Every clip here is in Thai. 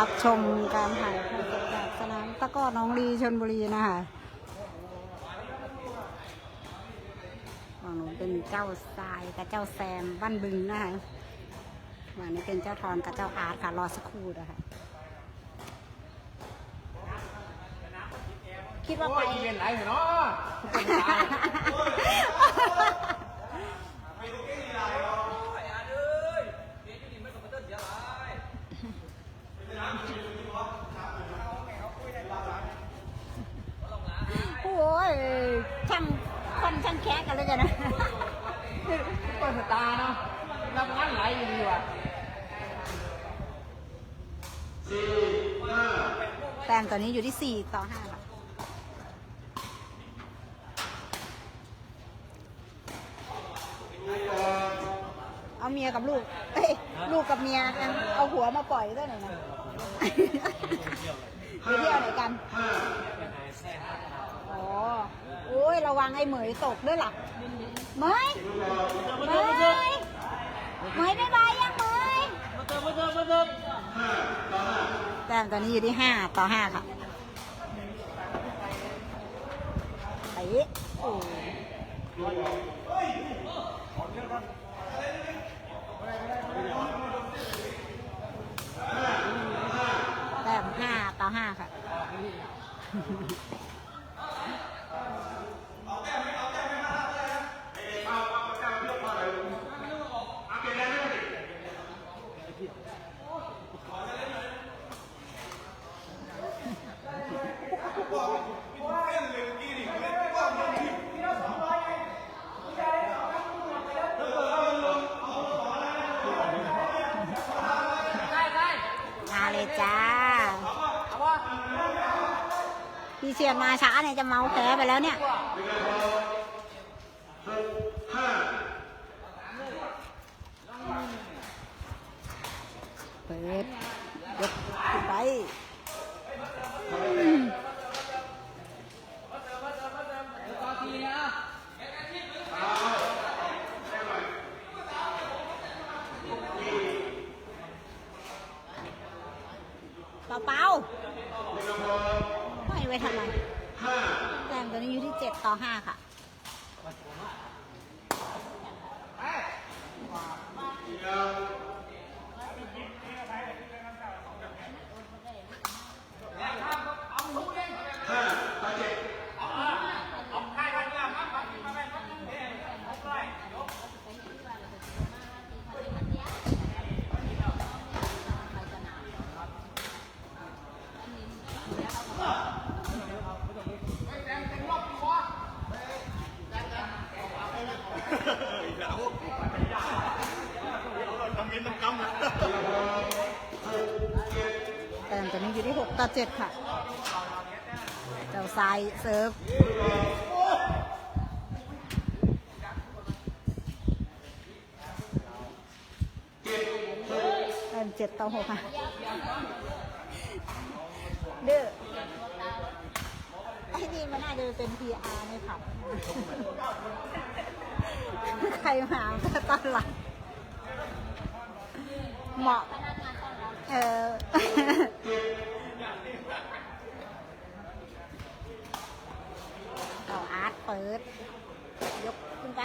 รับชมการถ่ายทอดสดจากสนามตะกร้อน้องลีชนบุรีนะคะฝั่งนู้นเป็นเจ้าทรายกับเจ้าแซมบ้านบึงนะคะฝั่งนี้เป็นเจ้าทอนกับเจ้าอาร์ตค่ะรอสักครู่นะคะคิดว่าไป โอ้ยเรียนไรเหรอเนาะ โอ้ยช่างคนช่างแคะกันเลยกันนะเปิดตาเนาะรับงานไหลอยู่ดีว่ะแต้มตอนนี้อยู่ที่4ต่อ5ค่ะเอาเมียกับลูก เอ้ย ลูกกับเมียกันเอาหัวมาปล่อยได้วยหน่อยนะ ไปเที่ยวไหนกันอ๋อโอ้ยระวังไอ้เหมยตกด้วยล่ะเหมยเหมยเหมยบายบายยังเหมยมาเติมมาเติมมาเติมแต้มตอนนี้อยู่ที่5ต่อ5ค่ะไปโอ้ มาช้าเนี่ยจะเมาแพ้ไปแล้วเนี่ยเปิดยกขึ้นไปอืมเปล่าๆ ไม่ไว้ทำไมแต้มตอนนี้อยู่ที่เจ็ดต่อห้าค่ะแต้มตัวนี้อยู่ที่หกต่อ เจ็ดค่ะ เจ้าซ้ายเซิร์ฟแต้มเจ็ดต่อหกค่ะเดื้อไอ้นี่มันน่าจะเป็น PR ในผับใครมาก็ต้อนรับเหมาะเออ เปิด ยกขึ้นไป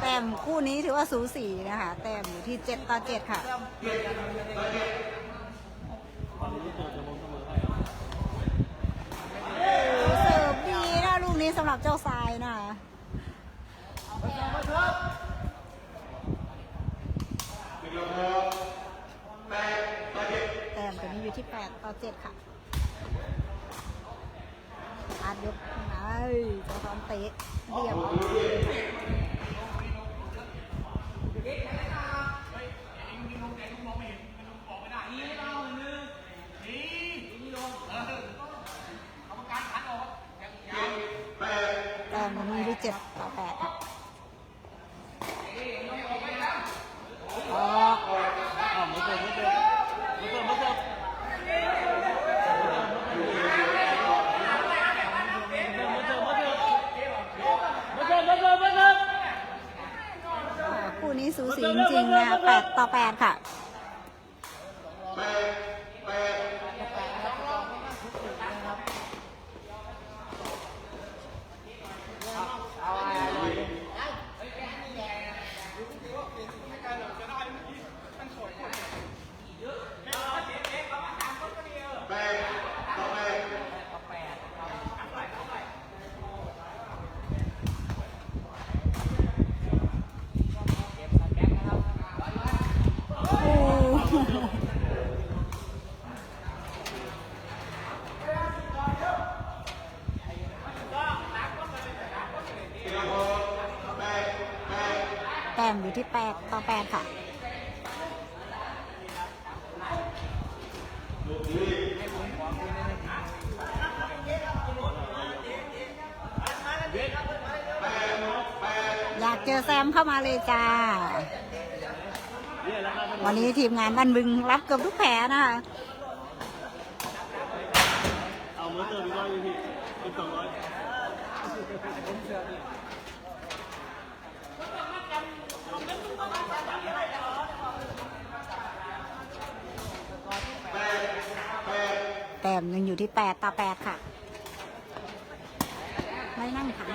แต้มคู่นี้ถือว่าสูสีนะคะแต้มอยู่ที่7ต่อ7ค่ะเสิร์ฟดีนะลูกนี้สำหรับเจ้าทรายนะคะแต้มตัวนี้ อยู่ที่ 8 ต่อ 7 ค่ะอาร์ตยกขึ้นมาเอ้ยเจ้อนเตะเรียบแต้มมันมีที่เจ็ดต่อแปดค่ะ สูสีจริงๆนะแปดต่อแปดค่ะ ที่แปดต่อแปดค่ะอยากเจอแซมเข้ามาเลยจ้า วันนี้ทีมงานบ้านบึงรับเกือบทุกแผลนะคะเอาเมื่อเติมอีกร้อยพี่เป็นสองร้อย มยังอยู่ที่แปดต่อแปดค่ะ ไม่นั่งถัง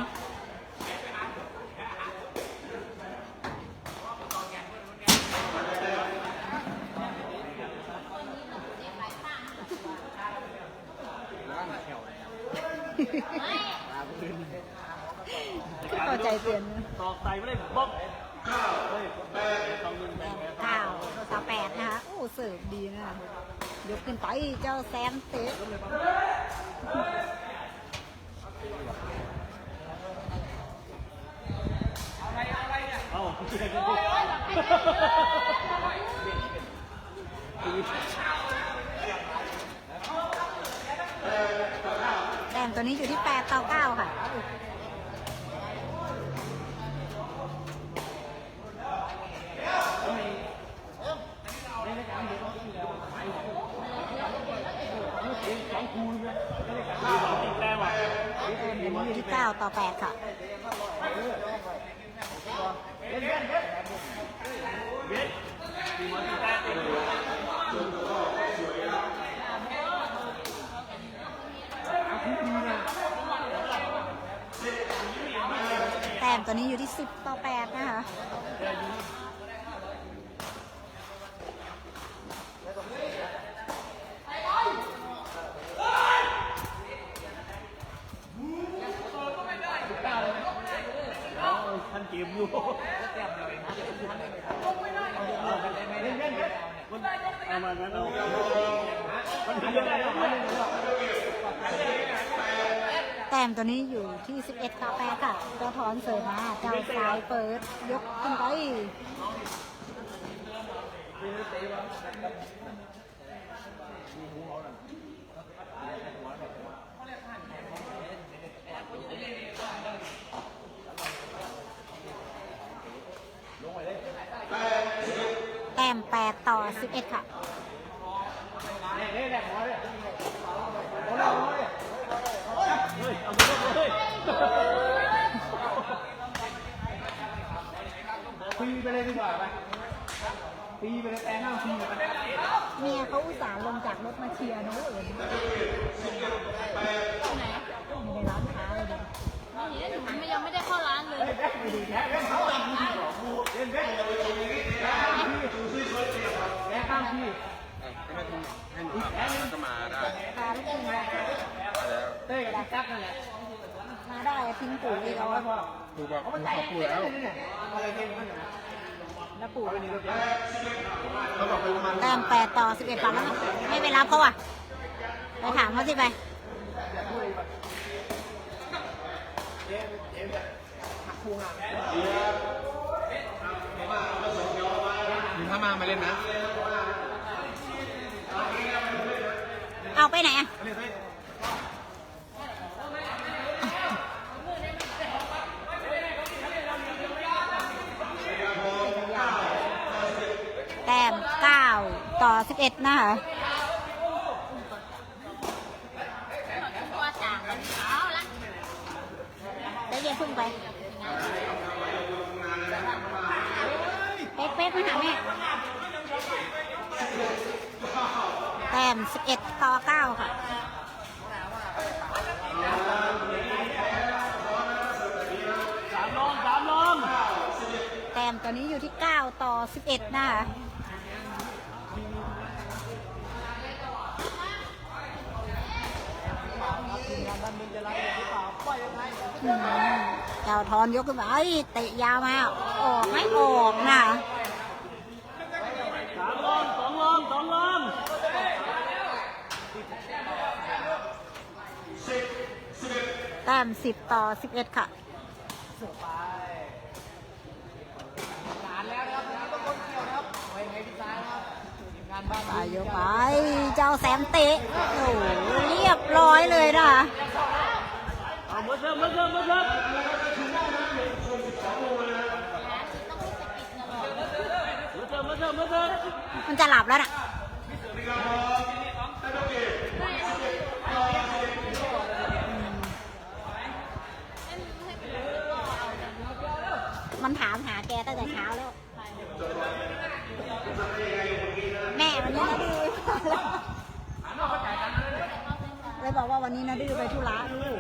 เข้าใจเปลี่ยนตอกใส่ไม่ได้บล็อกเฮ้ยสองหนึ่งแบงค์ข้าวต่อแปดนะคะโอ้เสิร์ฟดีนะคะ ยกขึ้นไปเจ้าแซมเตะเอาแต้มตัวนี้อยู่ที่แปดต่อเก้าค่ะ ที่เก้าต่อแปดค่ะแต้มแต้มตัวนี้อยู่ที่สิบต่อแปดนะคะ ท่านเกม อยู่เอามางั้นเอามันทำยังไงเอามาแต้มตัวนี้อยู่ที่สิบเอ็ดต่อแปค่ะเจ้าถอนเสริมมาเจ้าสายเปิด ยกขึ้นไป แต้มแปดต่อสิบเอ็ดค่ะเฮ้ยเอามาเลยปีไปเลยดีกว่าไปปีไปเลยแต่งหน้าปีไปเมียเขาอุตส่าห์ลงจากรถมาเชียร์นะเอิญในร้านค้าเลยดิไม่เห็นมันยังไม่ได้เข้าร้านเลยไปดีแค่เล่นเขา ต่างที่สองเล่นเล่นแค่ข้างที่ก็มาได้พาลูกทีมเต้ยกับจักนั่นแหละมาได้ทิ้งปู่อีกเอาอะครูบอกเขาพูดแล้วอะไรเล่นนั่นน่ะแล้วปู่เระมาณแต้มแปดต่อสิบเอ็ดปันแล้วไม่ไปรับเขาอะไปถามเขาสิไปถ้ามามาเล่นนะ เอาไปไหนอะแต้มเก้าต่อสิบเอ็ดนะคะเอาละแล้วเรียกพึ่งไปไปป๊กเป๊กมาหาแม่ แต้ม11 ต่อ 9 ค่ะสามลงสามลงแต้มตัวนี้อยู่ที่ 9 ต่อ 11 นะคะอืมเจ้าทอนยกขึ้นมาเอ้ยเตะยาวมา ออกไม่ออกนะ สามลงสองลงสองลง แต้ม10ต่อ11ค่ะงานแล้วนะครับงานต้องคนเกี่ยวนะครับไว้ไงพี่ซ้ายนะครับงานบ้านไปยกไป เจ้าแซมเตะโอ้โหเรียบร้อยเลยนะคะเอามือเสิร์ฟมือเสิร์ฟมือเสิร์ฟมือเสิร์ฟมือเสิร์ฟมือเสิร์ฟมันจะหลับแล้วน่ะ เลยบอกว่าวันนี้นะดื้อไปธุระลูก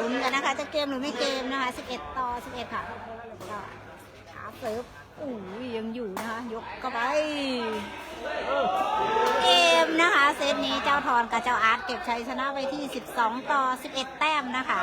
ลุ้นกันนะคะ จะเกมหรือไม่เกมนะคะ 11 ต่อ 11 ค่ะก็ขาเซิร์ฟอู้ยยังอยู่นะคะ ยกเข้าไป เกมนะคะ เซตนี้เจ้าทอนกับเจ้าอาร์ตเก็บชัยชนะไปที่ 12 ต่อ 11 แต้มนะคะ